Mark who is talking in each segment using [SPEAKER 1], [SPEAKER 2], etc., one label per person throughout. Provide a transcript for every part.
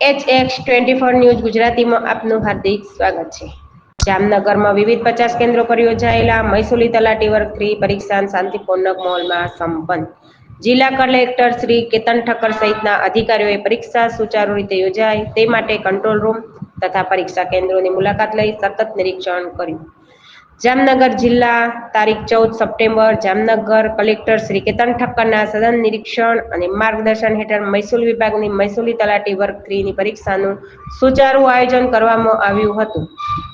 [SPEAKER 1] H X twenty four news ગુજરાતીમાં આપનું હાર્દિક સ્વાગત છે. જામનગરમાં વિવિધ પચાસ કેન્દ્રો પર યોજાયેલા મહેસૂલી તલાટી વર્ગ થ્રી પરીક્ષા શાંતિપૂર્ણ મોલમાં સંપન્ન. જિલ્લા કલેક્ટર શ્રી કેતન ઠક્કર સહિતના અધિકારીઓએ પરીક્ષા સુચારુ રીતે યોજાય તે માટે કંટ્રોલ રૂમ તથા પરીક્ષા કેન્દ્રોની મુલાકાત લઈ સતત નિરીક્ષણ કર્યું. જામનગર જિલ્લા, તારીખ ચૌદ સપ્ટેમ્બર, જામનગર કલેક્ટર શ્રી કેતન ઠક્કરના સદન નિરીક્ષણ અને માર્ગદર્શન હેઠળ મહેસૂલ વિભાગની મહેસૂલી તલાટી વર્ગ થ્રીની પરીક્ષાનું સુચારુ આયોજન કરવામાં આવ્યું હતું.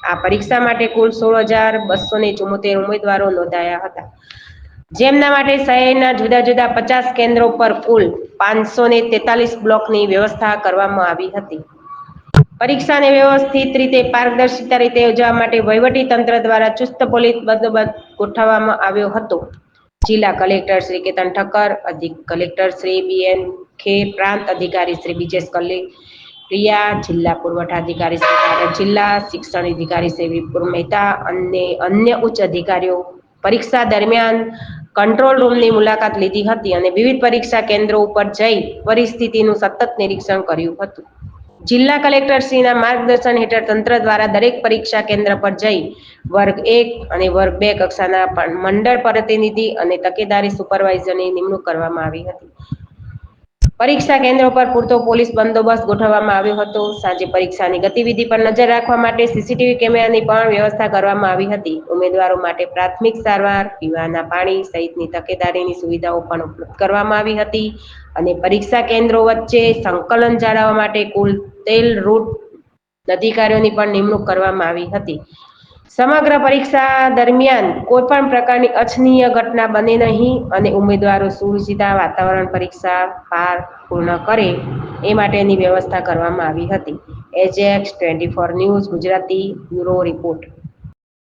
[SPEAKER 1] આ પરીક્ષા માટે કુલ સોળ હજાર બસો ને ચુમ્મોતેર ઉમેદવારો નોંધાયા હતા. જેમના માટે શહેરના જુદા જુદા પચાસ કેન્દ્રો પર કુલ પાંચસો ને તેતાલીસ બ્લોકની વ્યવસ્થા કરવામાં આવી હતી. પરીક્ષાને વ્યવસ્થિત રીતે પારદર્શિતા રીતે યોજવા માટે વહીવટી તંત્ર દ્વારા ચુસ્ત પોલીસ બંદોબસ્ત ગોઠવવામાં આવ્યો હતો. જિલ્લા કલેક્ટર શ્રી કેતન ઠક્કર, અધિક collector Shri B N Kher પ્રાંત અધિકારી શ્રી બીજેશ કલ્લી, પ્રિયા જિલ્લા પુરવઠા અધિકારી શ્રી ભારત જિલ્લા, શિક્ષણ અધિકારી શ્રી વિપુર મહેતા અને અન્ય ઉચ્ચ અધિકારીઓ પરીક્ષા દરમિયાન કંટ્રોલ રૂમની મુલાકાત લીધી હતી અને વિવિધ પરીક્ષા કેન્દ્રો ઉપર જઈ પરિસ્થિતિનું સતત નિરીક્ષણ કર્યું હતું. જિલ્લા કલેક્ટરશ્રીના માર્ગદર્શન હેઠળ તંત્ર દ્વારા દરેક પરીક્ષા કેન્દ્ર પર જઈ વર્ગ એક અને વર્ગ બે કક્ષાના મંડળ પ્રતિનિધિ અને તકેદારી સુપરવાઇઝરની નિમણૂક કરવામાં આવી હતી. પરીક્ષા કેન્દ્રો પર પૂરતો પોલીસ બંદોબસ્ત ગોઠવવામાં આવ્યો હતો. સાંજે પરીક્ષાની ગતિવિધિ પર નજર રાખવા માટે સીસીટીવી કેમેરાની પણ વ્યવસ્થા કરવામાં આવી હતી. ઉમેદવારો માટે પ્રાથમિક સારવાર, પીવાના પાણી સહિતની તકેદારીની સુવિધાઓ પણ ઉપલબ્ધ કરવામાં આવી હતી અને પરીક્ષા કેન્દ્રો વચ્ચે સંકલન જાળવવા માટે કુલ તેલ, રૂટ અધિકારીઓની પણ નિમણૂક કરવામાં આવી હતી. સમગ્ર પરીક્ષા દરમિયાન કોઈ પણ પ્રકારની અછનીય ઘટના બને નહીં અને ઉમેદવારો સુવિધા વાતાવરણ પરીક્ષા પાર પૂર્ણ કરે એ માટેની વ્યવસ્થા કરવામાં આવી હતી. એજેક્સ twenty four news Gujarati bureau report.